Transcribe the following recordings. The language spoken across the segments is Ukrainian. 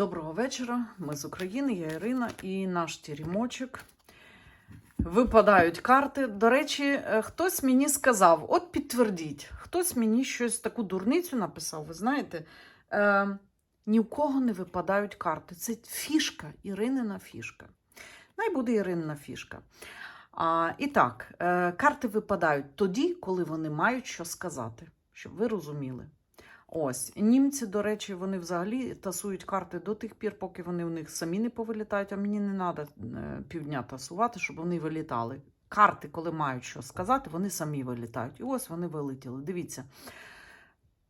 Доброго вечора. Ми з України, я Ірина і наш тірімочок. Випадають карти. До речі, е, хтось мені сказав: от підтвердіть, хтось мені щось таку дурницю написав. Ви знаєте, е, ні в кого не випадають карти. Це фішка, Іринина фішка. Най буде Іринина фішка. А, і так, е, карти випадають тоді, коли вони мають що сказати, щоб ви розуміли. Ось німці, до речі, вони взагалі тасують карти до тих пір, поки вони у них самі не повилітають. А мені не треба півдня тасувати, щоб вони вилітали. Карти, коли мають що сказати, вони самі вилітають. І ось вони вилетіли. Дивіться,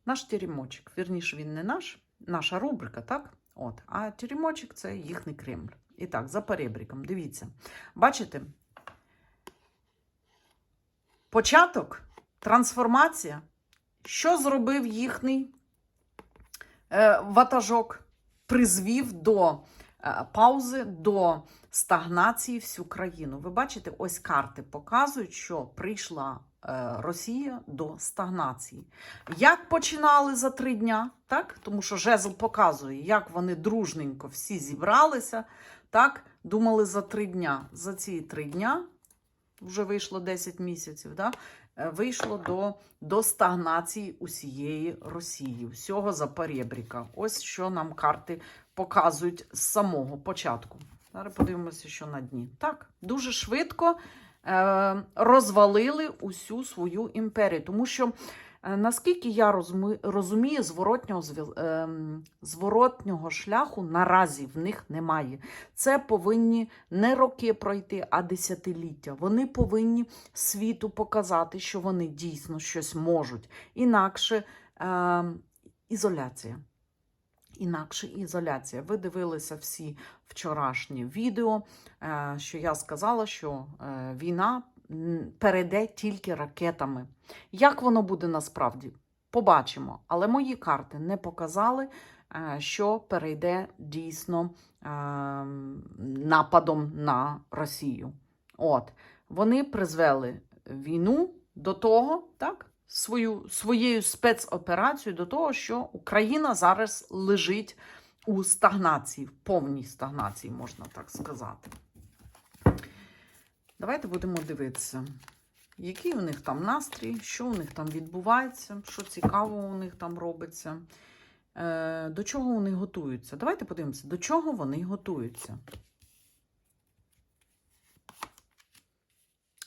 наш тірімочок, вірніше, він не наш, наша рубрика, так? От, а тірімочок це їхній Кремль. І так, за перебріком, дивіться. Бачите? Початок, трансформація. Що зробив їхній е, ватажок? Призвів до е, паузи, до стагнації всю країну. Ви бачите, ось карти показують, що прийшла е, Росія до стагнації. Як починали за три дня, так? тому що жезл показує, як вони дружненько всі зібралися, так? думали за три дня. За ці три дня вже вийшло 10 місяців. Да? Вийшло до, до стагнації усієї Росії, всього Запорєбріка. Ось що нам карти показують з самого початку. Зараз подивимося, що на дні. Так, дуже швидко е, розвалили усю свою імперію, тому що. Наскільки я розумію, зворотнього, ем, зворотнього шляху наразі в них немає. Це повинні не роки пройти, а десятиліття. Вони повинні світу показати, що вони дійсно щось можуть. Інакше е, ізоляція. Інакше ізоляція. Ви дивилися всі вчорашні відео, е, що я сказала, що е, війна перейде тільки ракетами. Як воно буде насправді? Побачимо. Але мої карти не показали, е, що перейде дійсно е, нападом на Росію. От, Вони призвели війну до того, так? Свою, своєю спецоперацією до того, що Україна зараз лежить у стагнації, в повній стагнації, можна так сказати. Давайте будемо дивитися, який у них там настрій, що у них там відбувається, що цікаво у них там робиться, е, до чого вони готуються. Давайте подивимося, до чого вони готуються.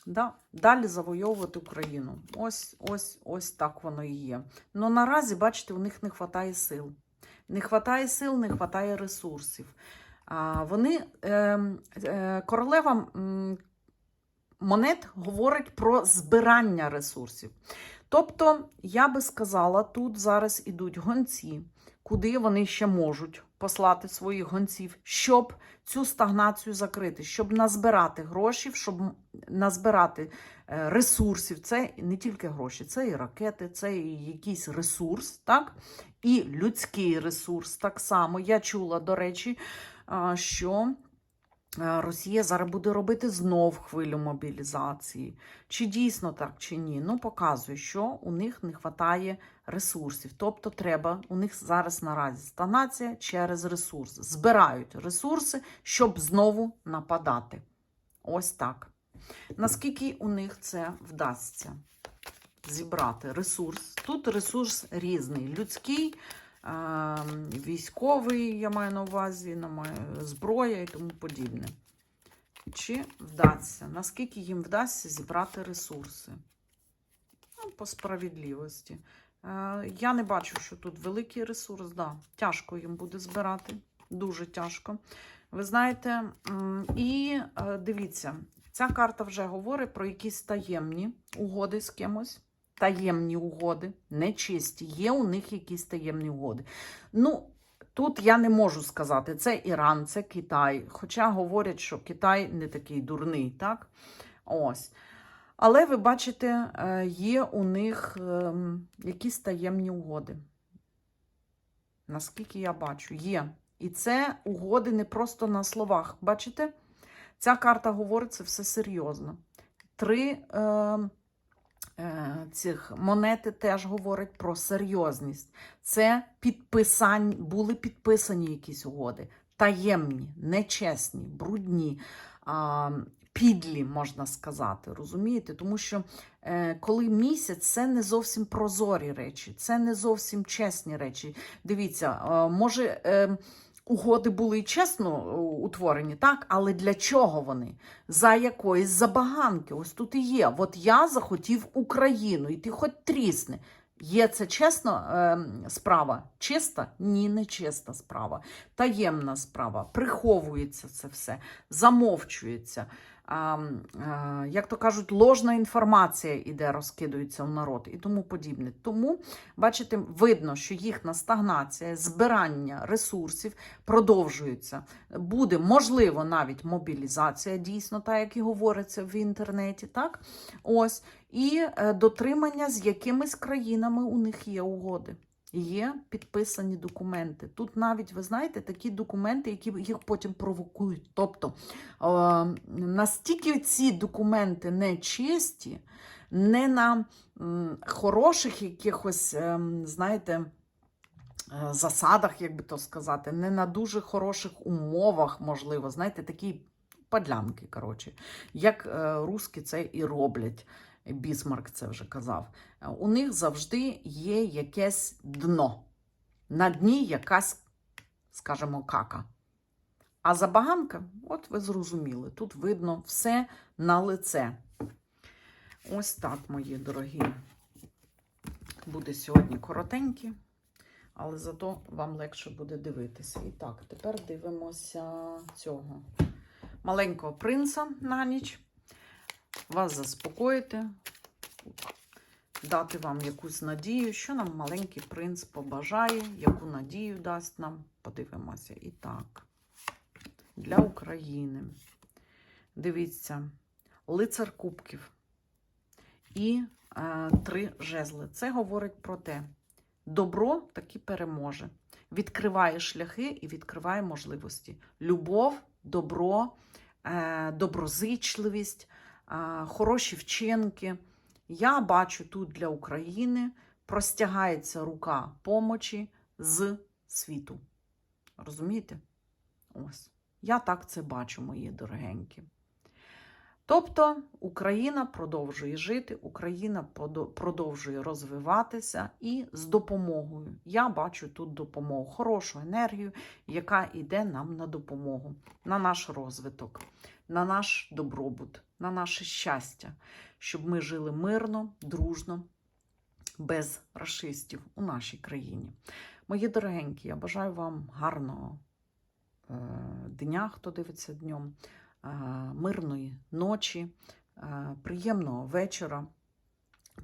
Да, Далі завойовувати Україну. Ось ось ось так воно і є. Ну наразі, бачите, у них не вистачає сил. Не вистачає сил, не вистачає ресурсів. Вони, е, е, королева монет говорить про збирання ресурсів. Тобто, я би сказала, тут зараз ідуть гонці, куди вони ще можуть послати своїх гонців, щоб цю стагнацію закрити, щоб назбирати гроші, щоб назбирати е, ресурсів. Це не тільки гроші, це і ракети, це і якийсь ресурс, так? І людський ресурс так само. Я чула, до речі, що. Е, Росія зараз буде робити знов хвилю мобілізації. Чи дійсно так, чи ні? Ну, показує, що у них не вистачає ресурсів. Тобто, треба, у них зараз наразі стагнація через ресурс. Збирають ресурси, щоб знову нападати. Ось так. Наскільки у них це вдасться зібрати ресурс? Тут ресурс різний: людський. Військовий, я маю на увазі, зброя і тому подібне. Чи вдасться? Наскільки їм вдасться зібрати ресурси? Ну, По справедливості. Е, я не бачу, що тут великий ресурс. Да, Тяжко їм буде збирати. Дуже тяжко. Ви знаєте, і е, дивіться, ця карта вже говорить про якісь таємні угоди з кимось таємні угоди, нечисті. Є у них якісь таємні угоди. Ну, тут я не можу сказати, це Іран, це Китай. Хоча говорять, що Китай не такий дурний, так? Ось. Але ви бачите, е, є у них ем, якісь таємні угоди. Наскільки я бачу, є. І це угоди не просто на словах. Бачите? Ця карта говорить це все серйозно. Три. Е е, цих монети теж говорить про серйозність. Це підписань, були підписані якісь угоди. Таємні, нечесні, брудні, підлі, можна сказати. Розумієте? Тому що е, коли місяць, це не зовсім прозорі речі, це не зовсім чесні речі. Дивіться, е, може. Е, Угоди були чесно е, утворені, так, але для чого вони? За якоїсь забаганки. Ось тут і є. От я захотів Україну, і ти хоч трісни. Є це чесна е, справа? Чиста? Ні, не чиста справа. Таємна справа. Приховується це все, замовчується. А, як то кажуть, ложна інформація іде, розкидується в народ і тому подібне. Тому, бачите, видно, що їхня стагнація, збирання ресурсів продовжується. Буде, можливо, навіть мобілізація, дійсно, так як і говориться в інтернеті, так? Ось. І е, дотримання з якимись країнами у них є угоди. Є підписані документи. Тут навіть, ви знаєте, такі документи, які їх потім провокують. Тобто настільки ці документи не чисті, не на хороших якихось, ем, знаєте, е, засадах, як би то сказати, не на дуже хороших умовах, можливо, знаєте, такі подлянки, коротше, як е, руски це і роблять. Бісмарк це вже казав. Е, У них завжди є якесь дно. На дні якась, скажімо, кака. А забаганка, от ви зрозуміли, тут видно все на лице. Ось так, мої дорогі. Буде сьогодні коротенькі, але зато вам легше буде дивитися. І так, тепер дивимося цього маленького принца на ніч. Вас заспокоїти, дати вам якусь надію, що нам маленький принц побажає, яку надію дасть нам. Подивимося. І так, для України. Дивіться, лицар кубків і е, три жезли. Це говорить про те, добро таки переможе. Відкриває шляхи і відкриває можливості. Любов, добро, е, доброзичливість, хороші вчинки. Я бачу тут для України простягається рука помочі з світу. Розумієте? Ось. Я так це бачу, мої дорогенькі. Тобто Україна продовжує жити, Україна продовжує розвиватися і з допомогою. Я бачу тут допомогу, хорошу енергію, яка йде нам на допомогу, на наш розвиток, на наш добробут, на наше щастя, щоб ми жили мирно, дружно, без расистів у нашій країні. Мої дорогенькі, я бажаю вам гарного е, дня, хто дивиться днем, мирної ночі, приємного вечора.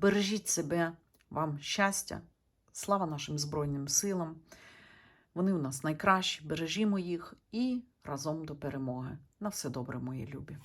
Бережіть себе, вам щастя, слава нашим Збройним силам. Вони у нас найкращі, бережімо їх і разом до перемоги. На все добре, мої любі.